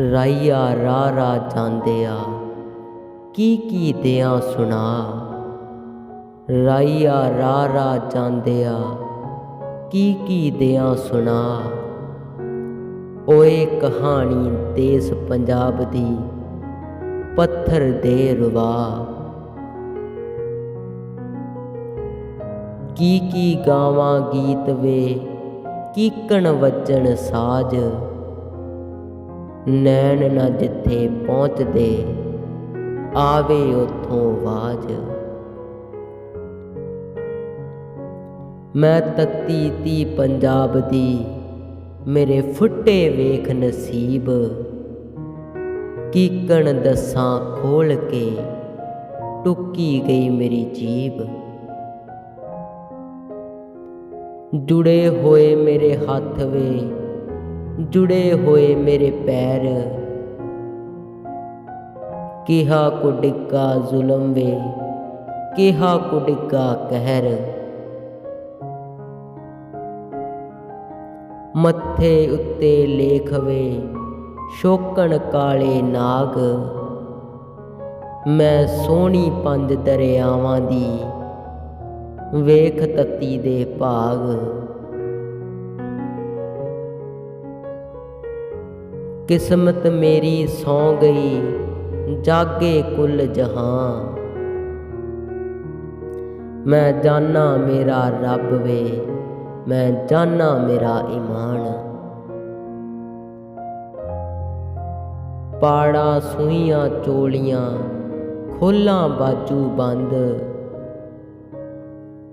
ਰਾਈਆ ਰਾ ਰਾ ਜਾਂਦਿਆ। ਕੀ ਕੀ ਦਿਆਂ ਸੁਣਾ। ਰਾਈਆ ਰਾ ਰਾ ਜਾਂਦਿਆ। ਕੀ ਕੀ ਦਿਆਂ ਸੁਣਾ। ਓਏ ਕਹਾਣੀ ਦੇਸ ਪੰਜਾਬ ਦੀ, ਪੱਥਰ ਦੇ ਰਵਾ। ਕੀ ਕੀ ਗਾਵਾਂ ਗੀਤ ਵੇ, ਕੀਕਣ ਵੱਜਣ ਸਾਜ। ਨੈਣ ਨਾ ਜਿੱਥੇ ਪਹੁੰਚਦੇ, ਆਵੇ ਉਥੋਂ ਆਵਾਜ਼। ਮੈਂ ਤੱਤੀ ਤੀ ਪੰਜਾਬ ਦੀ, ਮੇਰੇ ਫੁੱਟੇ ਵੇਖ ਨਸੀਬ। ਕੀਕਣ ਦਸਾਂ ਖੋਲ ਕੇ ਟੁੱਕੀ ਗਈ ਮੇਰੀ ਜੀਬ। ਜੁੜੇ ਹੋਏ ਮੇਰੇ ਹੱਥ ਵੇ ਜੁੜੇ ਹੋਏ ਮੇਰੇ ਪੈਰ। ਕਿਹਾ ਕੋ ਡਿੱਗਾ ਜ਼ੁਲਮ ਵੇ, ਕਿਹਾ ਕੋ ਡਿੱਗਾ ਕਹਿਰ। ਮੱਥੇ ਉੱਤੇ ਲੇਖ ਵੇ, ਸ਼ੋਕਣ ਕਾਲੇ ਨਾਗ। ਮੈਂ ਸੋਹਣੀ ਪੰਜ ਦਰਿਆਵਾਂ ਦੀ ਵੇਖ ਤਤੀ ਦੇ ਭਾਗ। ਕਿਸਮਤ ਮੇਰੀ ਸੌ ਗਈ, ਜਾਗੇ ਕੁੱਲ ਜਹਾਂ। ਮੈਂ ਜਾਨਾ ਮੇਰਾ ਰੱਬ ਵੇ, ਮੈਂ ਜਾਨਾ ਮੇਰਾ ਈਮਾਨ। ਪਾੜਾ ਸੂਈਆਂ ਚੋਲੀਆਂ, ਖੋਲਾਂ ਬਾਜੂ ਬੰਦ।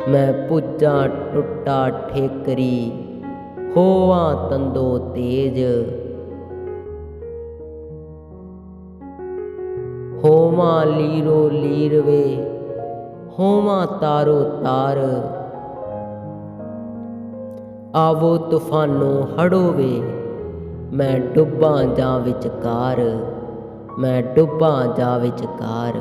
ਮੈਂ ਪੁੱਜਾਂ ਟੁੱਟਾ ਠੇਕਰੀ, ਹੋਵਾਂ ਤੰਦੋ ਤੇਜ। ਹੋਵਾਂ ਲੀਰੋ ਲੀਰਵੇ ਹੋਵਾਂ ਤਾਰੋ ਤਾਰ। ਆਵੋ ਤੂਫਾਨੋ ਹੜੋਵੇ, ਮੈਂ ਡੁੱਬਾਂ ਜਾਂ ਵਿਚਕਾਰ, ਮੈਂ ਡੁੱਬਾਂ ਜਾਂ ਵਿਚਕਾਰ।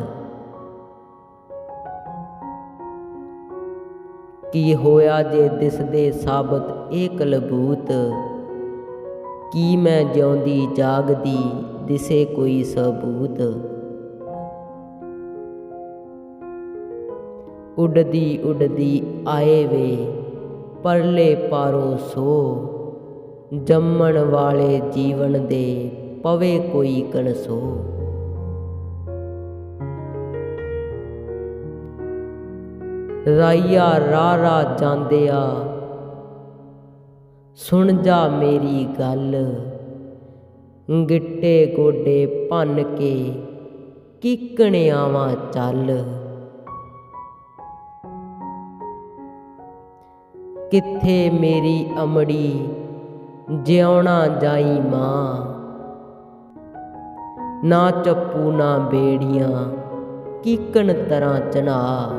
ਕੀ ਹੋਇਆ ਜੇ ਦਿਸਦੇ ਸਾਬਤ ਇਹ ਕਲਬੂਤ? ਕੀ ਮੈਂ ਜਿਉਂਦੀ ਜਾਗਦੀ ਦਿਸੇ ਕੋਈ ਸਬੂਤ? ਉੱਡਦੀ ਉੱਡਦੀ ਆਏ ਵੇ, ਪਰਲੇ ਪਾਰੋਂ ਸੋ। ਜੰਮਣ ਵਾਲੇ ਜੀਵਨ ਦੇ ਪਵੇ ਕੋਈ ਕਣਸੋ। ਰਾਈਆ ਰਾ ਰਾ ਜਾਂਦਿਆ, ਸੁਣ ਜਾ ਮੇਰੀ ਗੱਲ। ਗਿੱਟੇ ਗੋਡੇ ਭੰਨ ਕੇ ਕੀਕਣਿਆਵਾਂ ਚੱਲ। ਕਿੱਥੇ ਮੇਰੀ ਅਮੜੀ? ਜਿਉਣਾ ਜਾਈ ਮਾਂ। ਨਾ ਚੱਪੂ ਨਾ ਬੇੜੀਆਂ, ਕੀਕਣ ਤਰ੍ਹਾਂ ਚਨਾ।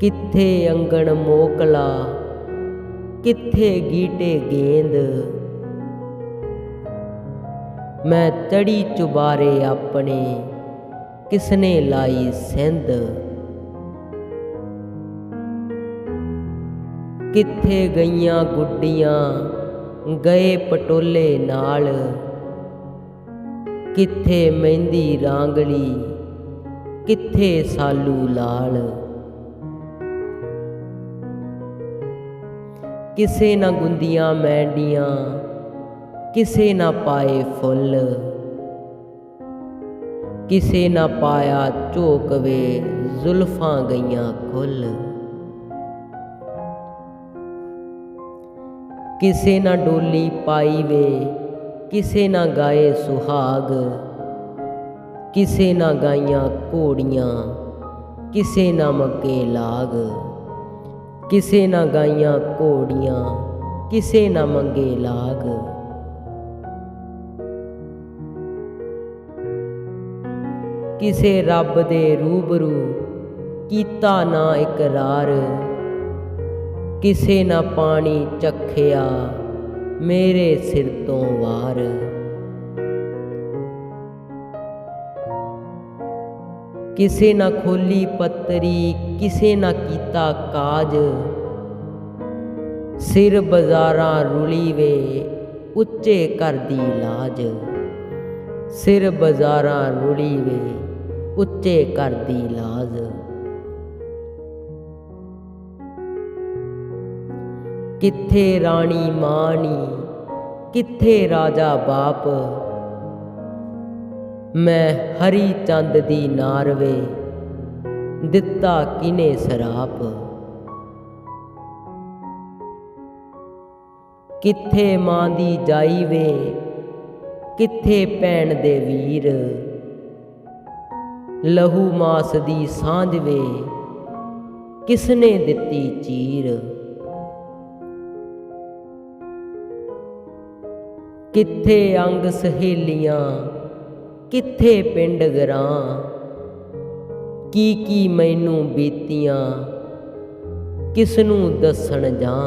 ਕਿੱਥੇ ਅੰਗਣ ਮੋਕਲਾ, ਕਿੱਥੇ ਗੀਟੇ ਗੇਂਦ। ਮੈਂ ਚੜੀ ਚੁਬਾਰੇ ਆਪਣੇ, ਕਿਸਨੇ ਲਾਈ ਸਿੰਧ। ਕਿੱਥੇ ਗਈਆਂ ਗੁੱਡੀਆਂ? ਗਏ ਪਟੋਲੇ ਨਾਲ। ਕਿੱਥੇ ਮਹਿੰਦੀ ਰਾਂਗਲੀ? ਕਿੱਥੇ ਸਾਲੂ ਲਾਲ? ਕਿਸੇ ਨਾ ਗੁੰਦੀਆਂ ਮੈਂਡੀਆਂ, ਕਿਸੇ ਨਾ ਪਾਏ ਫੁੱਲ। ਕਿਸੇ ਨਾ ਪਾਇਆ ਝੋਕਵੇ ਜ਼ੁਲਫਾਂ ਗਈਆਂ ਖੁੱਲ। ਕਿਸੇ ਨਾ ਡੋਲੀ ਪਾਈ ਵੇ ਕਿਸੇ ਨਾ ਗਾਏ ਸੁਹਾਗ। ਕਿਸੇ ਨਾ ਗਾਈਆਂ ਘੋੜੀਆਂ, ਕਿਸੇ ਨਾ ਮੱਗੇ ਲਾਗ। ਕਿਸੇ ਨਾ ਗਾਈਆਂ ਘੋੜੀਆਂ, ਕਿਸੇ ਨਾ ਮੰਗੇ ਲਾਗ। ਕਿਸੇ ਰੱਬ ਦੇ ਰੂਬਰੂ ਕੀਤਾ ਨਾ ਇਕਰਾਰ। ਕਿਸੇ ਨਾ ਪਾਣੀ ਚੱਖਿਆ, ਮੇਰੇ ਸਿਰ ਤੋਂ ਵਾਰ। ਕਿਸੇ ਨਾ ਖੋਲੀ ਪੱਤਰੀ, ਕਿਸੇ ਨਾ ਕੀਤਾ ਕਾਜ। ਸਿਰ ਬਾਜ਼ਾਰਾਂ ਰੁਲੀ ਵੇ, ਉੱਚੇ ਕਰਦੀ ਲਾਜ। ਸਿਰ ਬਾਜ਼ਾਰਾਂ ਰੁਲੀ ਵੇ, ਉੱਚੇ ਕਰਦੀ ਲਾਜ। ਕਿੱਥੇ ਰਾਣੀ ਮਾਣੀ, ਕਿੱਥੇ ਰਾਜਾ ਬਾਪ? ਮੈਂ ਹਰੀ ਚੰਦ ਦੀ ਨਾਰਵੇ, ਦਿੱਤਾ ਕਿਨੇ ਸਰਾਪ? ਕਿੱਥੇ ਮਾਂ ਦੀ ਜਾਈ ਵੇ ਕਿੱਥੇ ਭੈਣ ਦੇ ਵੀਰ? ਲਹੂ ਮਾਸ ਦੀ ਸਾਂਝ ਵੇ ਕਿਸਨੇ ਦਿੱਤੀ ਚੀਰ? ਕਿੱਥੇ ਅੰਗ ਸਹੇਲੀਆਂ, ਕਿੱਥੇ ਪਿੰਡ ਗਰਾਂ, ਕੀ ਕੀ ਮੈਨੂੰ ਬੀਤੀਆਂ ਕਿਸ ਨੂੰ ਦੱਸਣ ਜਾਂ।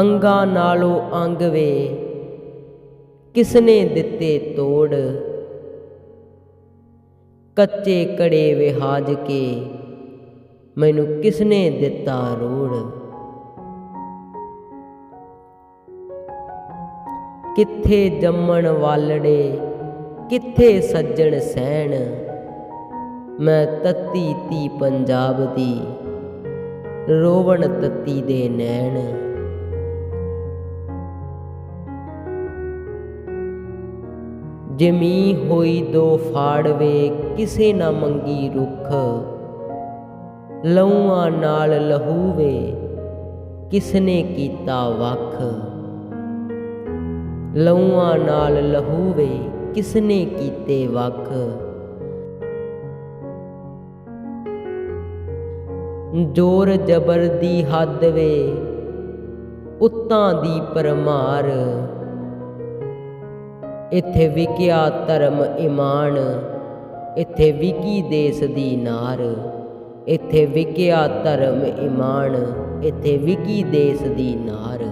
ਅੰਗਾਂ ਨਾਲੋਂ ਅੰਗ ਵੇ, ਕਿਸਨੇ ਦਿੱਤੇ ਤੋੜ। ਕੱਚੇ ਕੜੇ ਵਿਹਾਜ ਕੇ, ਮੈਨੂੰ ਕਿਸਨੇ ਦਿੱਤਾ ਰੋੜ। ਕਿੱਥੇ ਜੰਮਣ ਵਾਲੜੇ, ਕਿੱਥੇ ਸੱਜਣ ਸਹਿਣ ਮੈਂ ਤੱਤੀ ਤੀ ਪੰਜਾਬ ਦੀ, ਰੋਵਣ ਤੱਤੀ ਦੇ ਨੈਣ। ਜਮੀ ਹੋਈ ਦੋ ਫਾੜ ਵੇ ਕਿਸੇ ਨਾ ਮੰਗੀ ਰੁੱਖ। ਲਹੂਆਂ ਨਾਲ ਲਹੂ ਵੇ ਕਿਸਨੇ ਕੀਤਾ ਵੱਖ। ਲਹੂਆਂ ਨਾਲ ਲਹੂ ਵੇ ਕਿਸਨੇ ਕੀਤੇ ਵੱਖ? ਜੋਰ ਜਬਰ ਦੀ ਹੱਦ ਵੇ, ਉੱਤਾਂ ਦੀ ਪਰਮਾਰ ਇੱਥੇ ਵਿਕਿਆ ਧਰਮ ਇਮਾਨ, ਇੱਥੇ ਵਿਕੀ ਦੇਸ ਦੀ ਨਾਰ। ਇੱਥੇ ਵਿਕਿਆ ਧਰਮ ਇਮਾਨ, ਇੱਥੇ ਵਿਕੀ ਦੇਸ ਦੀ ਨਾਰ।